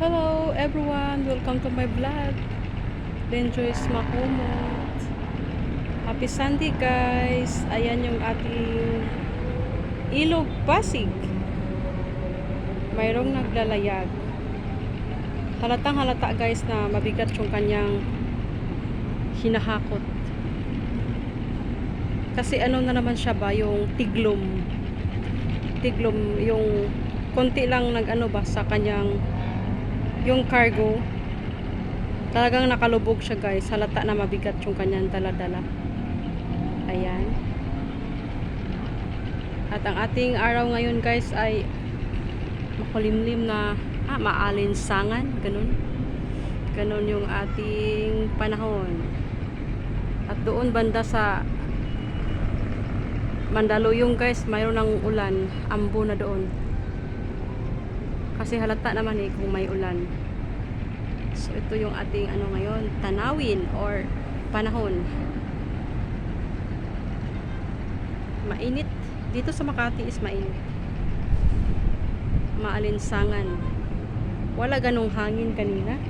Hello everyone! Welcome to my vlog. Joyce Makumot. Happy Sunday guys! Ayan yung ating ilog Pasig. Mayroong naglalayag. Halatang halata guys na mabigat yung kanyang hinahakot. Kasi ano na naman siya ba, yung tiglom. Tiglom, yung konti lang nag-ano ba sa kanyang yung cargo talagang nakalubog siya guys. Halata na mabigat yung kanyang daladala. Ayan. At ang ating araw ngayon guys ay makulimlim na ah, maalinsangan. Ganun. Ganun yung ating panahon. At doon banda sa Mandaluyong guys mayroon ng ulan ambo na doon kasi halata naman eh kung may ulan. So ito yung ating ano ngayon, tanawin or panahon. Mainit. Dito sa Makati is mainit. Maalinsangan. Wala ganong hangin kanina.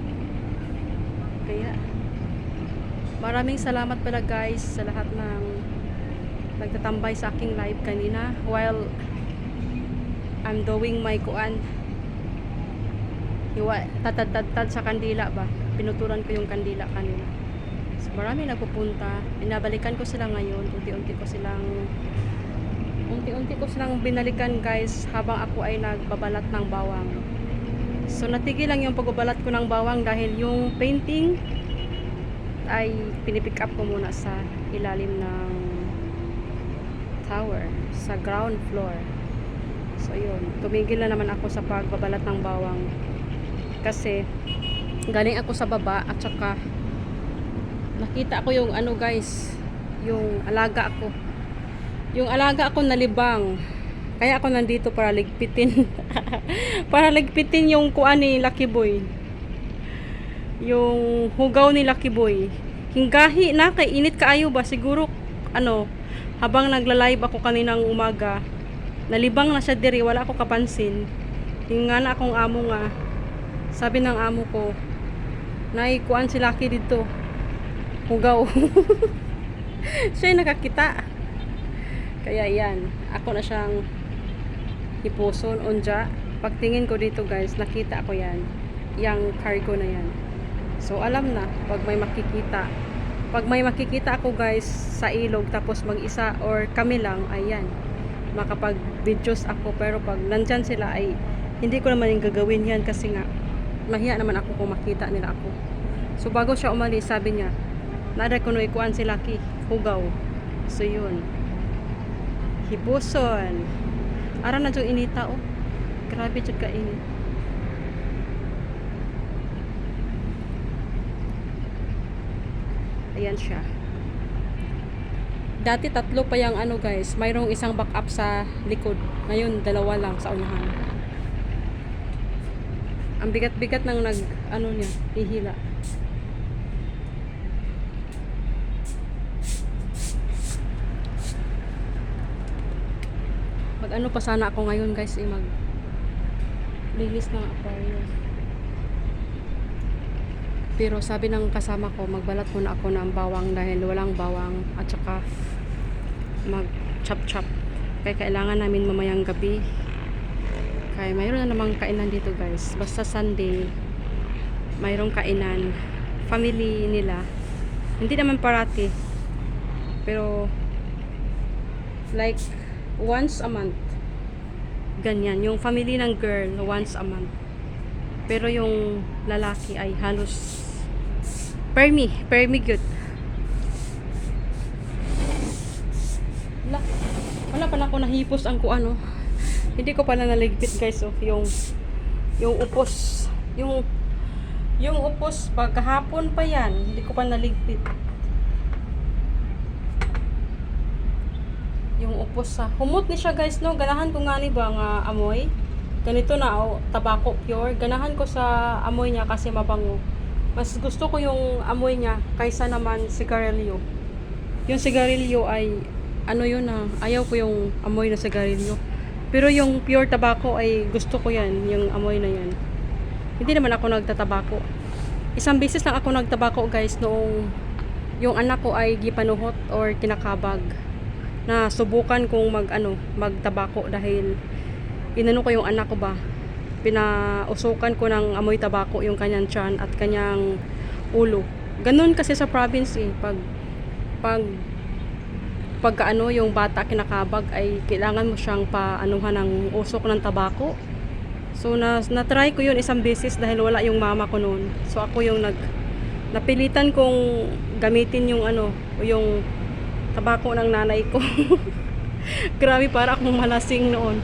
Kaya maraming salamat pala guys sa lahat ng nagtatambay sa aking live kanina while I'm doing my kuan Iwa, tatad-tad sa kandila ba? Pinuturan ko yung kandila kanina. So, marami nagpupunta. Binabalikan ko sila ngayon. Unti-unti ko silang unti-unti ko silang binalikan guys habang ako ay nagbabalat ng bawang. So natigil lang yung pagbabalat ko ng bawang dahil yung painting ay pinipick up ko muna sa ilalim ng tower, sa ground floor. So yun, tumigil na naman ako sa pagbabalat ng bawang kasi galing ako sa baba at saka nakita ko yung ano guys yung alaga ako. Yung alaga ako nalibang kaya ako nandito para ligpitin. Para ligpitin yung kuan ni Lucky Boy. Yung hugaw ni Lucky Boy. Hinggahi na kay init kaayo ba? Siguro ano habang nagla-live ako kaninang umaga nalibang na siya diri wala ako kapansin. Hinga na akong amo nga sabi ng amo ko, Nay, kuan si Lucky dito. Hugaw. siya yung nakakita. Kaya yan, ako na siyang hipuson, unja. Pagtingin ko dito guys, nakita ko yan. Yang cargo na yan. So alam na, pag may makikita. Pag may makikita ako guys sa ilog, tapos mag-isa or kami lang, ayan. Makapag videos ako. Pero pag nandyan sila ay hindi ko naman yung gagawin yan kasi nga mahiya naman ako kung makita nila ako. So bago siya umalis, sabi niya, nada ko no si Lucky, hugaw. So yun. Hibuson. Ara na yung inita oh. Grabe jud ka init. Ayan siya. Dati tatlo pa yung ano guys, mayroong isang backup sa likod. Ngayon dalawa lang sa unahan ang bigat-bigat ng nag ano niya hihila. Mag ano pa sana ako ngayon guys eh mag lilis ng aquarium. Pero sabi ng kasama ko magbalat muna ako ng bawang dahil walang bawang at saka mag chop chop kaya kailangan namin mamayang gabi kaya mayroon na namang kainan dito guys. Basta Sunday mayroong kainan. Family nila. Hindi naman parati. Pero like once a month. Ganyan. Yung family ng girl once a month. Pero yung lalaki ay halos permi permi good. Wala wala pa na ako nahipos ang kuano hindi ko pala naligpit guys oh yung yung upos. Yung yung upos pagkahapon pa yan hindi ko pa naligpit. Yung upos sa humot ni siya guys no? Ganahan ko nga ni ba nga amoy? Ganito na oh, tabako pure. Ganahan ko sa amoy niya kasi mabango. Mas gusto ko yung amoy niya kaysa naman sigarilyo. Yung sigarilyo ay ano yun na ayaw ko yung amoy na sigarilyo pero yung pure tobacco ay gusto ko yan yung amoy na yan. Hindi naman ako nagtatabako. Isang beses lang ako nagtabako guys noong yung anak ko ay gipanuhot or kinakabag. Na subukan kong mag ano magtabako dahil inano ko yung anak ko ba. Pinausukan ko ng amoy tabako yung kanyang tiyan at kanyang ulo. Ganun kasi sa province eh pag pag pagka ano yung bata kinakabag ay kailangan mo siyang paanuhan ng usok ng tabako. So na na-try ko yun isang beses dahil wala yung mama ko noon. So ako yung nag napilitan kong gamitin yung ano yung tabako ng nanay ko. Grabe para akong malasing noon.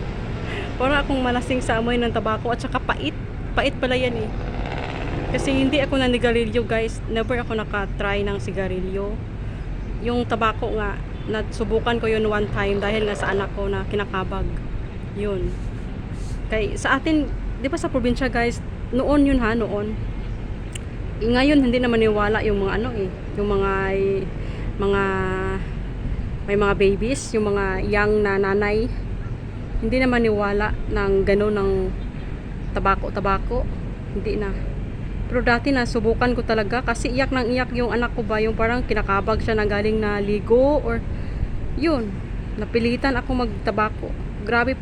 Para akong malasing sa amoy ng tabako at saka pait. Pait pala yan eh. Kasi hindi ako nanigarilyo guys. Never ako nakatry ng sigarilyo. Yung tabako nga nasubukan ko yun one time dahil nga sa anak ko na kinakabag. Yun. Kay sa atin di ba sa probinsya guys noon yun ha noon. Eh, ngayon hindi naman niwala yung mga ano eh yung mga mga may mga babies yung mga young na nanay. Hindi naman niwala ng gano'n ng tabako tabako hindi na. Pero dati na subukan ko talaga kasi iyak nang iyak yung anak ko ba yung parang kinakabag siya na galing na ligo or yun napilitan ako magtabako. Grabe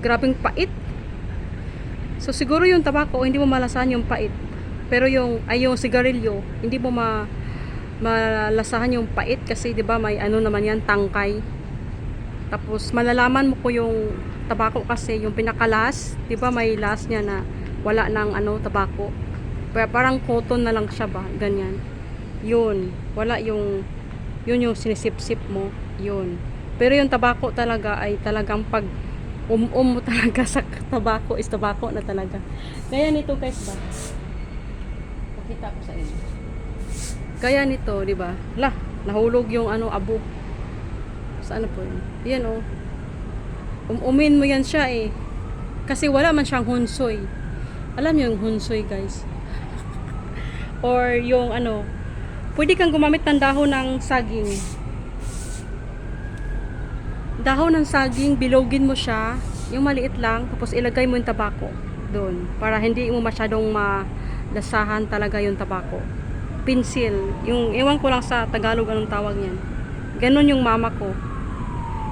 grabing pait. So siguro yung tabako hindi mo malasahan yung pait. Pero yung ay yung sigarilyo hindi mo ma malasahan yung pait kasi 'di ba may ano naman yan tangkay. Tapos malalaman mo ko yung tabako kasi yung pinakalas 'di ba may last niya na wala nang ano tabako. Pero parang cotton na lang siya ba ganyan. Yun wala yung yun yung sinisip-sip mo yun. Pero yung tabako talaga ay talagang pag um-um mo talaga sa tabako is tabako na talaga. Gaya nito guys ba? Pakita ko sa inyo. Gaya nito di ba? La nahulog yung ano abo. Saan na po yun? Yan oh. Umumin mo yan siya eh. Kasi wala man siyang hunsoy. Alam niyo yung hunsoy guys? Or yung ano pwede kang gumamit ng dahon ng saging dahon ng saging bilogin mo siya. Yung maliit lang tapos ilagay mo yung tabako doon para hindi mo masyadong malasahan talaga yung tabako. Pensil yung ewan ko lang sa Tagalog anong tawag niyan. Ganun yung mama ko.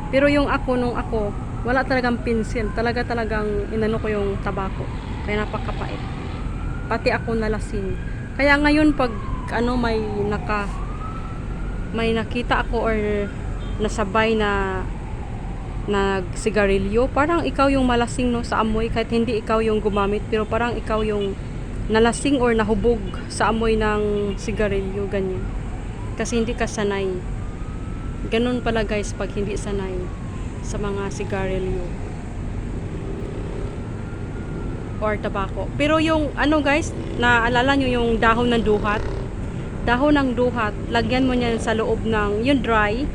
Pero yung ako nung ako wala talagang pensil talaga talagang inano ko yung tabako. Kaya napakapait. Pati ako nalasing kaya ngayon pag ano may naka may nakita ako or nasabay na nagsigarilyo. Parang ikaw yung malasing no sa amoy kahit hindi ikaw yung gumamit pero parang ikaw yung nalasing or nahubog sa amoy ng sigarilyo ganyan. Kasi hindi ka sanay. Ganun pala guys pag hindi sanay sa mga sigarilyo. Or tabako. Pero yung ano guys naalala nyo yung dahon ng duhat? Dahon ng duhat lagyan mo niyan sa loob ng yung dry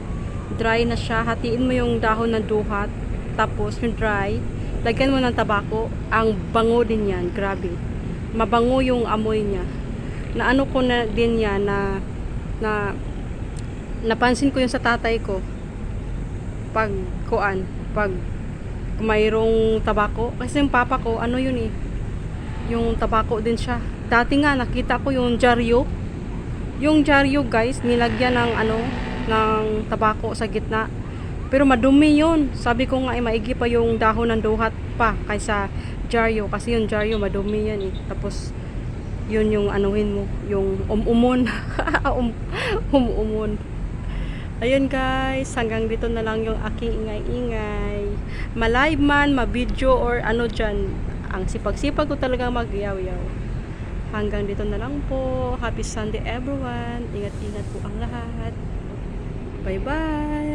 dry na siya hatiin mo yung dahon ng duhat tapos yung dry lagyan mo ng tabako ang bango din yan grabe. Mabango yung amoy niya. Na ano ko na din yan na na napansin ko yung sa tatay ko. Pag kuan pag mayroong tabako. Kasi yung papa ko ano yun eh yung tabako din siya. Dati nga nakita ko yung jaryo. Yung jaryo guys nilagyan ng ano ng tabako sa gitna. Pero madumi yun. Sabi ko nga ay maigi pa yung dahon ng duhat pa kaysa jaryo. Kasi yung jaryo madumi yan eh. Tapos yun yung anuhin mo yung umumon. Um, umumon. Ayun guys. Hanggang dito na lang yung aking ingay-ingay. Ma-live man, ma-video or ano dyan. Ang sipag-sipag ko talaga mag-yaw-yaw. Hanggang dito na lang po. Happy Sunday everyone. Ingat-ingat po ang lahat Bye-bye!